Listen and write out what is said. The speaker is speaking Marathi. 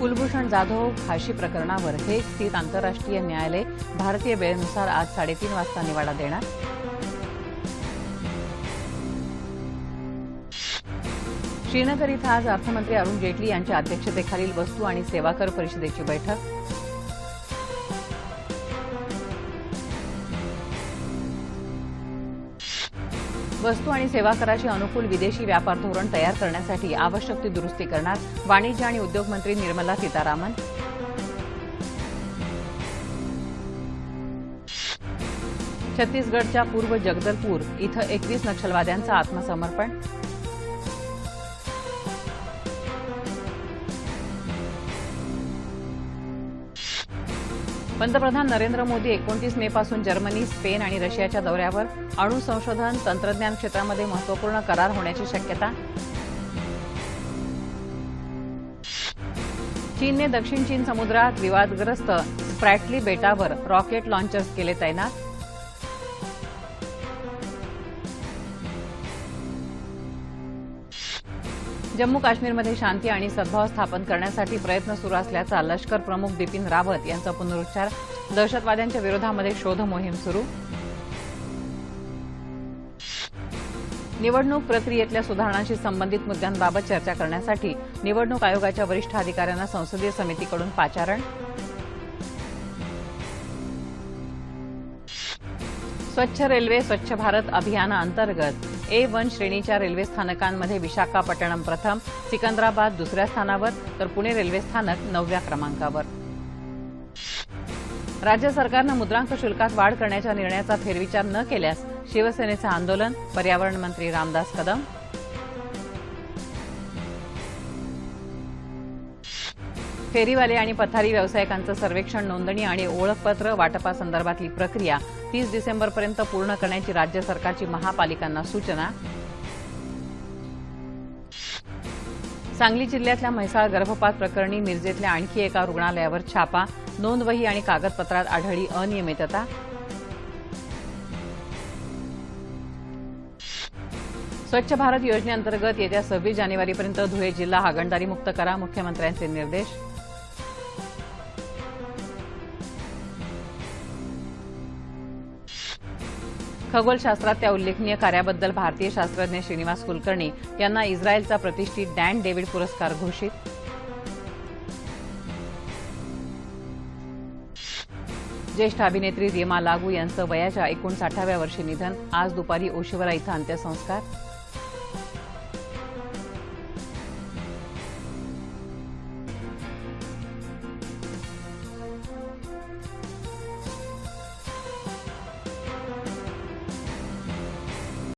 कुलभूषण जाधव फाशी प्रकरणावर हेग स्थित आंतरराष्ट्रीय न्यायालय भारतीय वेळेनुसार आज साडेतीन वाजता निवाडा देणार. श्रीनगर इथं आज अर्थमंत्री अरुण जेटली यांच्या अध्यक्षतेखालील वस्तू आणि सेवा कर परिषदेची बैठक. वस्तू आणि सेवा कराशी अनुकूल विदेशी व्यापार धोरण तयार करण्यासाठी आवश्यक ती दुरुस्ती करणार वाणिज्य आणि उद्योग मंत्री निर्मला सीतारामन. छत्तीसगडच्या पूर्व जगदलपूर इथं एकवीस नक्षलवाद्यांचं आत्मसमर्पण. पंतप्रधान नरेंद्र मोदी एकोणतीस मे पासून जर्मनी स्पेन आणि रशियाच्या दौऱ्यावर अणुसंशोधन तंत्रज्ञान क्षेत्रामध्ये महत्त्वपूर्ण करार होण्याची शक्यता. चीनने दक्षिण चीन समुद्रात विवादग्रस्त स्प्रॅटली बेटावर रॉकेट लॉन्चर्स केले तैनात. जम्मू काश्मीरमध्ये शांती आणि सद्भाव स्थापन करण्यासाठी प्रयत्न सुरू असल्याचा लष्कर प्रमुख बिपिन रावत यांचा पुनरुच्चार दहशतवाद्यांच्या विरोधामध्ये शोध मोहीम सुरू. निवडणूक प्रक्रियेतल्या सुधारणांशी संबंधित मुद्द्यांबाबत चर्चा करण्यासाठी निवडणूक आयोगाच्या वरिष्ठ अधिकाऱ्यांना संसदीय समितीकडून पाचारण. स्वच्छ रेल्वे स्वच्छ भारत अभियानाअंतर्गत ए वन श्रेणीच्या रेल्वे स्थानकांमध्ये विशाखापट्टणम प्रथम सिकंदराबाद दुसऱ्या स्थानावर तर पुणे रेल्वे स्थानक नवव्या क्रमांकावर. राज्य सरकारनं मुद्रांक शुल्कात वाढ करण्याच्या निर्णयाचा फेरविचार न केल्यास शिवसेनेचं आंदोलन पर्यावरण मंत्री रामदास कदम फेरीवाले आणि पथारी व्यावसायिकांचं सर्वेक्षण नोंदणी आणि ओळखपत्र वाटपासंदर्भातली प्रक्रिया तीस डिसेंबरपर्यंत पूर्ण करण्याची राज्य सरकारची महापालिकांना सूचना. सांगली जिल्ह्यातल्या म्हैसाळ गर्भपात प्रकरणी मिरजेतल्या आणखी एका रुग्णालयावर छापा नोंदवही आणि कागदपत्रात आढळली अनियमितता. स्वच्छ भारत योजनेअंतर्गत येत्या सव्वीस जानेवारीपर्यंत धुळे जिल्हा हागणदारी मुक्त करा मुख्यमंत्र्यांचे निर्देश. खगोलशास्त्रात त्या उल्लेखनीय कार्याबद्दल भारतीय शास्त्रज्ञ श्रीनिवास कुलकर्णी यांना इस्रायलचा प्रतिष्ठित डॅन डेव्हिड पुरस्कार घोषित. ज्येष्ठ अभिनेत्री रीमा लागू यांचं वयाच्या एकोणसाठाव्या वर्षी निधन आज दुपारी ओशिवरा इथं अंत्यसंस्कार.